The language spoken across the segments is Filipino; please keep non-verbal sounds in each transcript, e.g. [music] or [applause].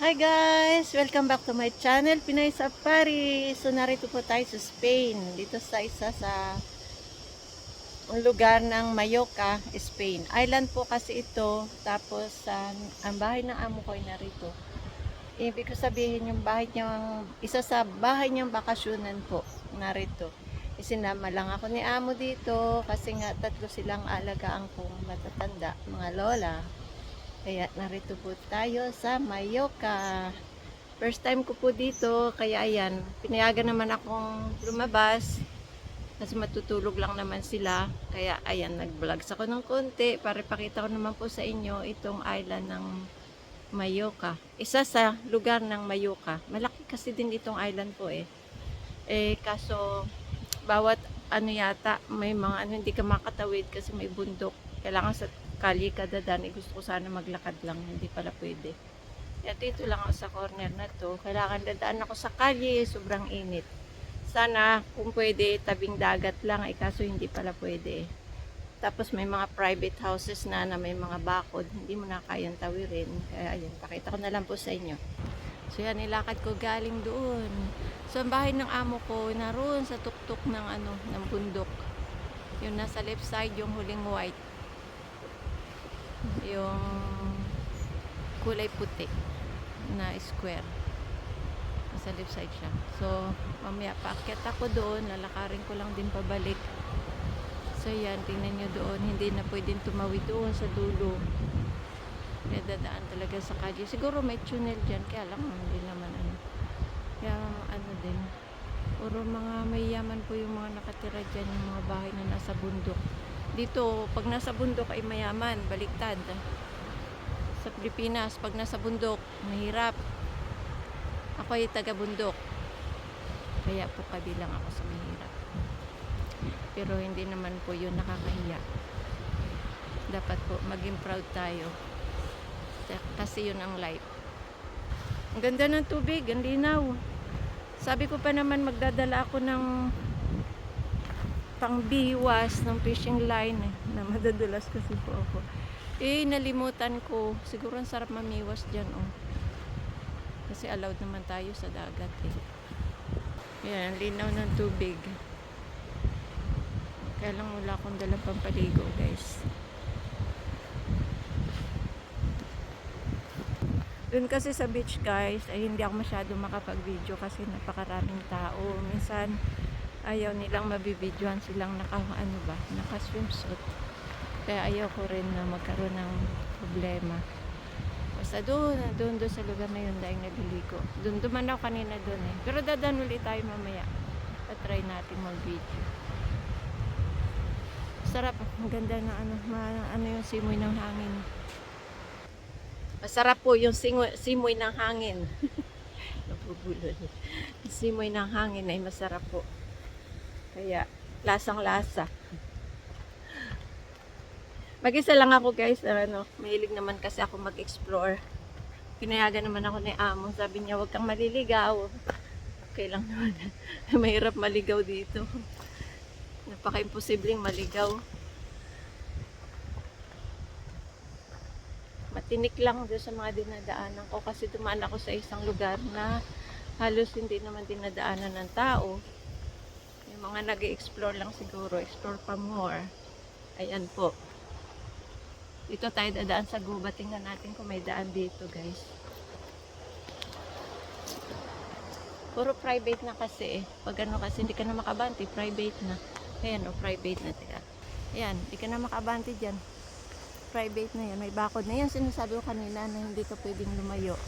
Hi guys! Welcome back to my channel, Pinay Safari. So narito po tayo sa Spain. Dito sa isa sa lugar ng Mallorca, Spain. Island po kasi ito. Tapos ah, ang bahay ng amo ko ay narito. Ibig ko sabihin yung bahay niyang, isa sa bahay niyang bakasyonan po, narito. Isinama lang ako ni amo dito kasi nga tatlo silang alagaan kong matatanda, mga lola. Kaya narito po tayo sa Mayoka. First time ko po dito, kaya ayan, pinayagan naman akong lumabas. Kasi matutulog lang naman sila. Kaya ayan, nag-vlogs ako ng konti para pakita ko naman po sa inyo itong island ng Mayoka. Isa sa lugar ng Mayoka. Malaki kasi din itong island po eh. Eh, kaso bawat ano yata, may mga ano hindi ka makatawid kasi may bundok. Kailangan sa kali ka dadaan, eh, gusto ko sana maglakad lang, hindi pala pwede. Kaya dito lang ako sa corner na to, kailangan dadaan ako sa kalye, sobrang init. Sana kung pwede, tabing dagat lang, eh, kaso hindi pala pwede. Tapos may mga private houses na na may mga bakod, hindi mo na kayang tawirin. Kaya ayun, pakita ko na lang po sa inyo. So yan, nilakad ko galing doon. So ang bahay ng amo ko, naroon sa tuktok ng ano, ng bundok. Yung nasa left side, yung huling white yung kulay puti na square. Nasa left side siya. So mamaya paakyat ako doon. Lalakarin ko lang din pabalik. So yan. Tingnan nyo doon. Hindi na pwedeng tumawid doon sa dulo. Kaya dadaan talaga sa kalye. Siguro may tunnel dyan. Kaya lang hindi naman ano. Kaya ano din. Puro mga mayaman po yung mga nakatira dyan yung mga bahay na nasa bundok dito, pag nasa bundok ay mayaman, baliktad. Sa Pilipinas, pag nasa bundok, mahirap. Ako ay taga bundok. Kaya po kabilang ako sa mahirap. Pero hindi naman po yun nakakahiya. Dapat po maging proud tayo. Kasi yun ang life. Ang ganda ng tubig, ang linaw. Sabi ko pa naman magdadala ako ng pangbiwas ng fishing line eh, na madadulas kasi po ako. Eh, nalimutan ko. Siguro ang sarap mamiwas dyan, oh. Kasi allowed naman tayo sa dagat, eh. Yan, linaw ng tubig. Kaya lang wala akong dalang pampaligo, guys. Doon kasi sa beach, guys, ay hindi ako masyado makapag-video kasi napakaraming tao. Minsan, ayaw nilang mabibidyohan silang naka ano ba, naka swimsuit. Kaya ayaw ko rin na magkaroon ng problema. Basta doon, doon, doon sa lugar na yun dahil naliligo. Doon, duman ako kanina doon eh. Pero dadan ulit tayo mamaya. Pa-try natin mag-video. Sarap. Ang ganda na ano, ma, ano yung simoy ng hangin. Masarap po yung simoy, simoy ng hangin. [laughs] Nabubulol. Simoy ng hangin ay masarap po. Kaya, lasang-lasa. Mag-isa lang ako guys. Ano, mahilig naman kasi ako mag-explore. Pinayagan naman ako ni Amo. Sabi niya, huwag kang maliligaw. Okay lang naman. [laughs] Mahirap maligaw dito. Napaka-imposibleng maligaw. Matinik lang doon sa mga dinadaanan ko kasi dumaan ako sa isang lugar na halos hindi naman dinadaanan ng tao mga nag explore lang siguro explore pa more. Ayan po. Dito tayo dadaan sa guba. Tingnan natin kung may daan dito guys. Puro private na kasi eh. Pag ano kasi hindi ka na makabante private na. Ayan o private na tira ayan hindi ka na makabante dyan. Private na yan. May bakod na yan. Sinasabi ko kanina na hindi ka pwedeng lumayo.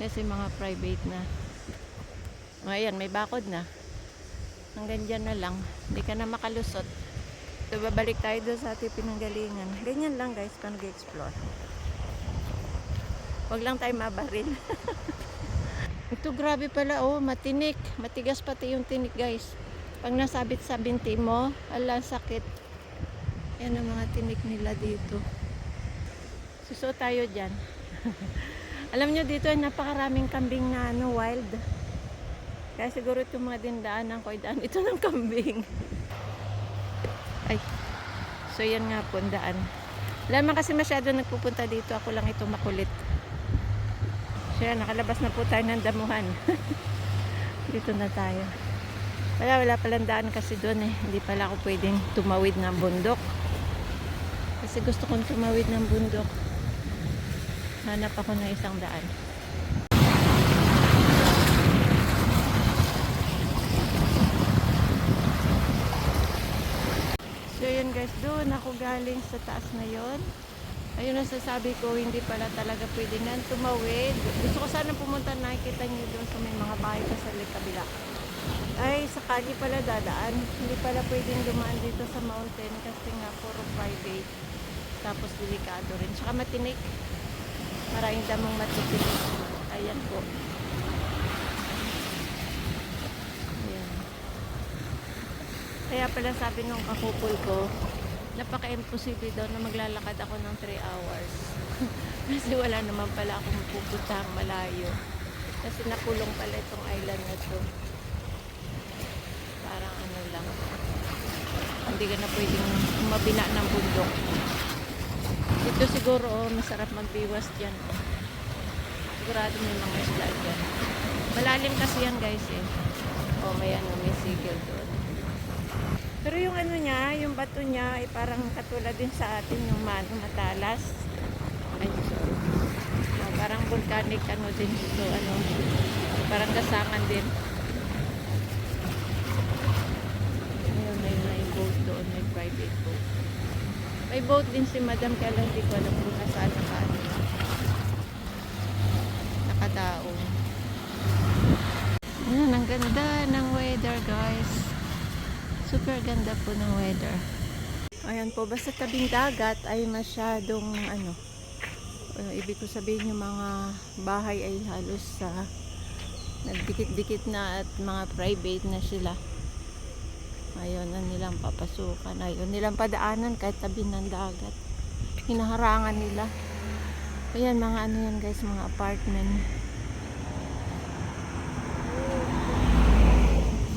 Kasi mga private na. Ayan may bakod na hanggang dyan na lang. Hindi ka na makalusot. So babalik tayo doon sa ating pinanggalingan. Ganyan lang guys pag nag-explore. Wag lang tayo mabaril. [laughs] Ito grabe pala oh matinik. Matigas pati yung tinik guys. Pag nasabit sa binti mo ala sakit. Yan ang mga tinik nila dito. Suso tayo dyan. [laughs] Alam nyo dito ay napakaraming kambing na ano wild kaya siguro itong mga dindaanan ko, ay daan ito ng kambing. Ay. So yan nga po, daan. Wala kasi masyado nagpupunta dito. Ako lang ito makulit. So yan, nakalabas na po tayo ng damuhan. [laughs] Dito na tayo. Wala, wala palang daan kasi doon eh. Hindi pala ako pwedeng tumawid ng bundok. Kasi gusto kong tumawid ng bundok. Hanap ako ng isang daan. So yun guys, doon ako galing sa taas na yon. Ayun ang sasabi ko, hindi pala talaga pwede nga tumawid. Gusto ko sana pumunta, nakikita niyo doon sa may mga bahay pa sa kabila. Ay, sa kali pala dadaan. Hindi pala pwedeng dumaan dito sa mountain kasi nga puro private. Tapos delikado rin. Tsaka matinik. Maraming damang matitinik. Ayan po. Ayan. Kaya pala sabi nung kakupol ko, napaka-imposible daw na maglalakad ako ng 3 hours. [laughs] Kasi wala naman pala akong pupuntahang malayo. Kasi nakulong pala itong island na to. Parang ano lang. Hindi ka na pwedeng mabila ng bundok. Ito siguro, oh, masarap magbiwas dyan. Oh. Sigurado may mga isla dyan. Malalim kasi yan guys eh. Oh, may ano, may sigil doon. Pero yung ano niya, yung bato niya ay parang katulad din sa atin yung mano matalas. Ay. Ah, parang volcanic ano din ito, ano. Parang gasangan din. Ayun, may, may boat doon, may private boat. May boat din si Madam kaya hindi ko alam kung nasaan naka, ano, nakadaong. Ayan, ang ganda ng weather guys. Super ganda po ng weather. Ayan po, basta tabing dagat ay masyadong ano, uh, ibig ko sabihin yung mga bahay ay halos sa nagdikit-dikit na at mga private na sila. Ayaw na nilang papasukan. Ayaw nilang padaanan kahit tabi ng dagat. Hinaharangan nila. Ayan, mga ano yan guys, mga apartment.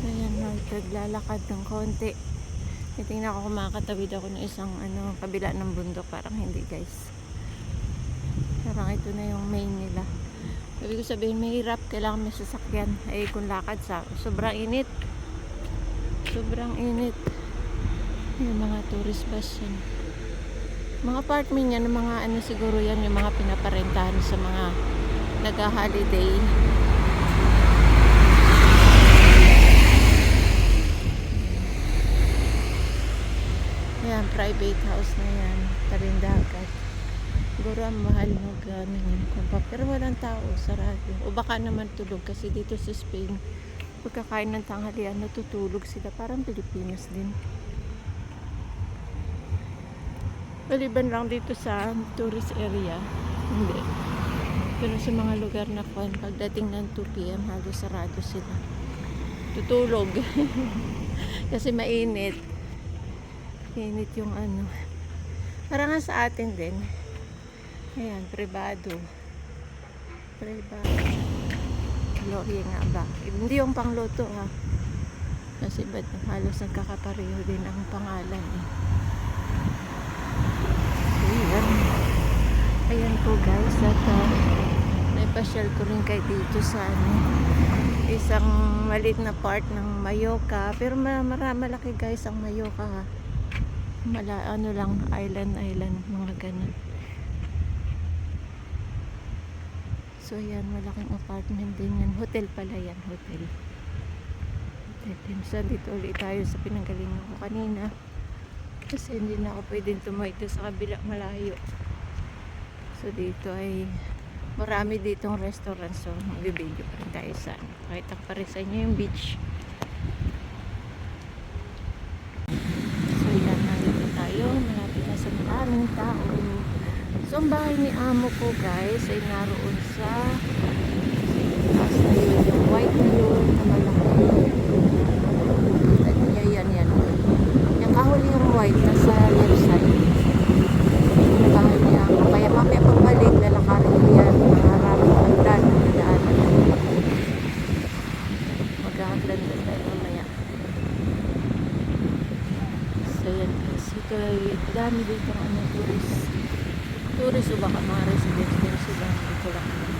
So yan, naglalakad ng konti. Titingnan ko kung makakatawid ako ng isang ano, kabila ng bundok. Parang hindi guys. Parang ito na yung main nila. Sabi ko sabihin, mahirap. Kailangan may sasakyan. Eh, kung lakad sa sobrang init. Sobrang init. Yung mga tourist bus yan. Mga apartment yan, mga ano siguro yan, yung mga pinaparentahan sa mga nag-holiday. Yan, private house na yan. Tarindagat. Siguro ang mahal mag ano yun, kumpa- Pero walang tao, sarado. O baka naman tulog kasi dito sa Spain, pagkakain ng tanghalian, natutulog sila. Parang Pilipinas din. Maliban lang dito sa tourist area. Hindi. Pero sa mga lugar na kwan, pagdating ng 2 p.m. halos sarado sila. Tutulog. [laughs] kasi mainit. Init yung ano. Parang nga sa atin din. Ayan, privado. Privado. Gloria nga ba? Hindi yung pangluto ha. Kasi ba't halos nagkakapareho din ang pangalan eh. Ayan. Ayan po guys. At uh, naipasyal ko rin kayo dito sa ano, isang maliit na part ng Mayoka. Pero ma malaki guys ang Mayoka ha. Mala, ano lang, island, island, mga ganun. So yan, malaking apartment din yan. Hotel pala yan, hotel. Hotel din. So dito ulit tayo sa pinanggalingan ko kanina. Kasi hindi na ako pwedeng doon sa kabila malayo. So dito ay marami ditong restaurant. So mag-video pa rin tayo sa ano. Pakita ko pa rin sa inyo yung beach. So yan, nandito tayo. Malapit na sa maraming tao. So, ang bahay ni amo ko guys ay naroon sa taas na yun, yung white na yun na malaki. Kita yan, yan. Yung white nasa left side. Yung bahay ni amo. Kaya mamaya pagbalik, lalakarin ko yan. Maharapin ang daan na daanan. Maghahaglan doon tayo mamaya. So, yan guys. Ito ay dami dito ang ano, tourist tourist o baka mga residents din sila hindi ko lang alam.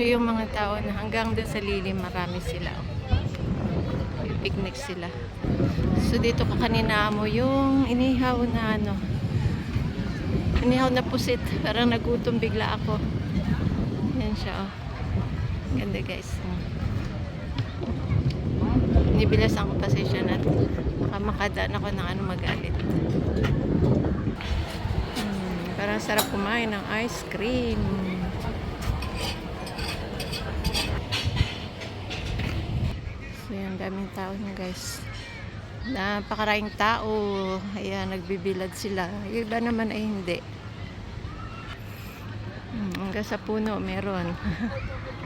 Yung mga tao na hanggang doon sa lilim, marami sila. May picnic sila. So dito ko kanina mo yung inihaw na ano. Inihaw na pusit. Parang nagutom bigla ako. Yan siya oh. Ganda guys. Nibilasan ko pasensya na. Baka makadaan ako ng ano magalit. Hmm, parang sarap kumain ng ice cream. Yan, daming tao nyo guys. Napakaraming tao. Ayan, nagbibilad sila. Yung iba naman ay hindi. Hmm, hanggang sa puno meron.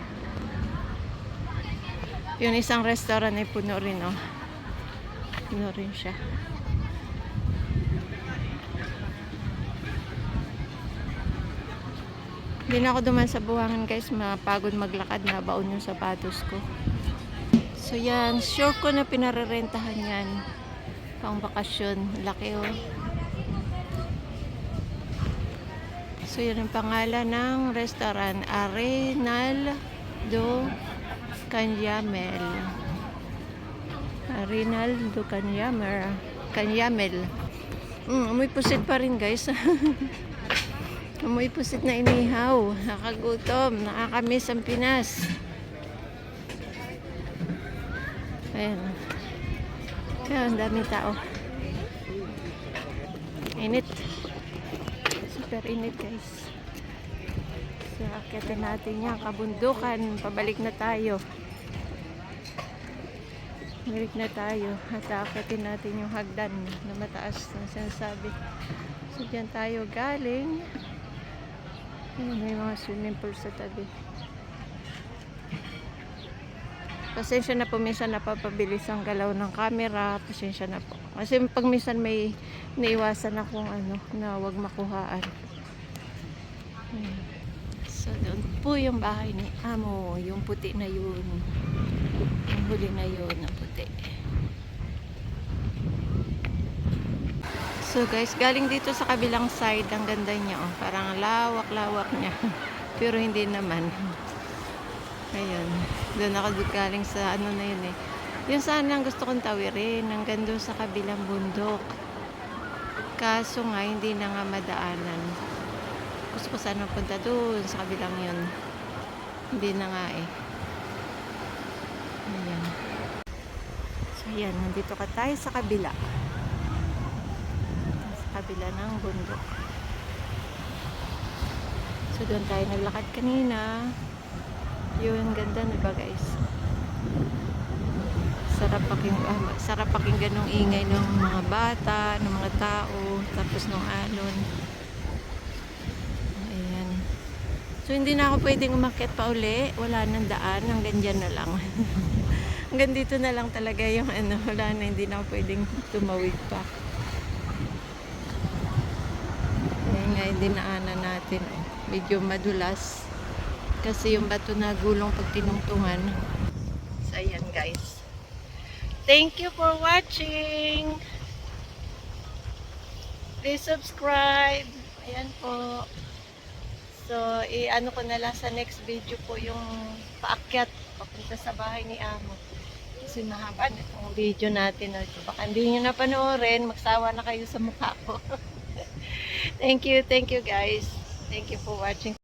[laughs] yung isang restaurant ay puno rin oh. Puno rin siya. Hindi na ako duman sa buwangan guys. Mapagod maglakad na baon yung sapatos ko. So yan, sure ko na pinarerentahan yan. Pang bakasyon. Laki oh. So yan ang pangalan ng restaurant. Arenal do Canyamel. Arenal do Canyamel. Canyamel. Mm, amoy pusit pa rin guys. [laughs] amoy pusit na inihaw. Nakagutom. Nakakamiss ang Pinas. Ayan. Kaya ang daming tao. Init. Super init guys. So, akitin natin yan. Kabundukan. Pabalik na tayo. Balik na tayo. At akitin natin yung hagdan na mataas na sinasabi. So, dyan tayo galing. Ayan, may mga swimming pool sa tabi. Pasensya na po minsan napapabilis ang galaw ng camera. Pasensya na po. Kasi pag minsan may naiwasan akong ano, na wag makuhaan. So, doon po yung bahay ni Amo. Yung puti na yun. Yung huli na yun na puti. So guys, galing dito sa kabilang side, ang ganda niya. Oh. Parang lawak-lawak niya. [laughs] Pero hindi naman. Ayun. Doon ako galing sa ano na yun eh. Yung saan lang gusto kong tawirin. Hanggang doon sa kabilang bundok. Kaso nga, hindi na nga madaanan. Gusto ko sana punta doon sa kabilang yun. Hindi na nga eh. Ayan. So ayan, nandito ka tayo sa kabila. Sa kabila ng bundok. So doon tayo naglakad kanina. Yun, ganda na ba guys? Sarap paking, ah, sarap pakinggan ng ingay ng mga bata, ng mga tao, tapos ng alon. Ayan. So, hindi na ako pwedeng umakyat pa uli. Wala nang daan. Hanggang dyan na lang. [laughs] Hanggang dito na lang talaga yung ano. Wala na. Hindi na ako pwedeng tumawid pa. Ayan nga yung dinaanan natin. oh. Medyo madulas. Kasi yung bato na gulong pag tinungtungan. So, ayan guys. Thank you for watching. Please subscribe. Ayan po. So, i-ano ko na lang sa next video po yung paakyat papunta sa bahay ni Amo. Kasi mahaba itong video natin. Baka hindi nyo napanoorin, magsawa na kayo sa mukha ko. [laughs] thank you, thank you guys. Thank you for watching.